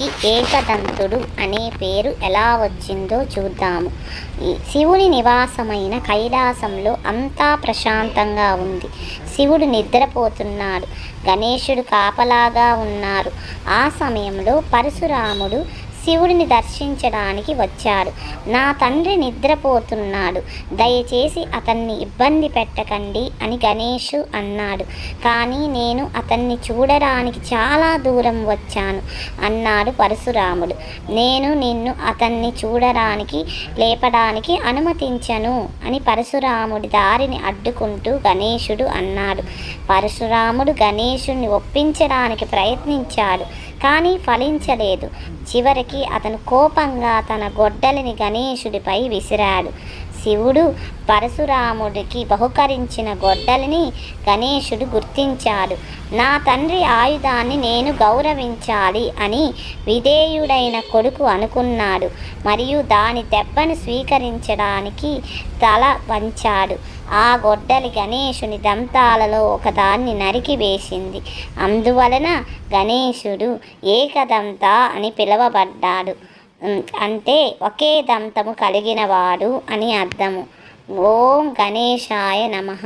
శివునికి ఏకదంతుడు అనే పేరు ఎలా వచ్చిందో చూద్దాము. ఈ శివుని నివాసమైన కైలాసంలో అంతా ప్రశాంతంగా ఉంది. శివుడు నిద్రపోతున్నాడు. గణేశుడు కాపలాగా ఉన్నారు. ఆ సమయంలో పరశురాముడు శివుడిని దర్శించడానికి వచ్చాడు నా తండ్రి నిద్రపోతున్నాడు. దయచేసి అతన్ని ఇబ్బంది పెట్టకండి అని గణేషు అన్నాడు. కానీ నేను అతన్ని చూడడానికి చాలా దూరం వచ్చాను అన్నాడు పరశురాముడు. నేను నిన్ను అతన్ని చూడడానికి లేపడానికి అనుమతించను అని పరశురాముడి దారిని అడ్డుకుంటూ గణేశుడు అన్నాడు. పరశురాముడు గణేశుడిని ఒప్పించడానికి ప్రయత్నించాడు. కానీ ఫలించలేదు. చివరికి అతను కోపంగా తన గొడ్డలిని గణేశుడిపై విసిరాడు. శివుడు పరశురాముడికి బహుకరించిన గొడ్డలిని గణేశుడు గుర్తించాడు. నా తండ్రి ఆయుధాన్ని నేను గౌరవించాలి అని విధేయుడైన కొడుకు అనుకున్నాడు. మరియు దాని దెబ్బను స్వీకరించడానికి తల వంచాడు. ఆ గొడ్డలి గణేశుని దంతాలలో ఒకదాన్ని నరికి వేసింది. అందువలన గణేశుడు ఏకదంత అని పిలువబడ్డాడు. అంటే ఒకే దంతము కలిగినవాడు అని అర్థము. ఓం గణేశాయ నమః.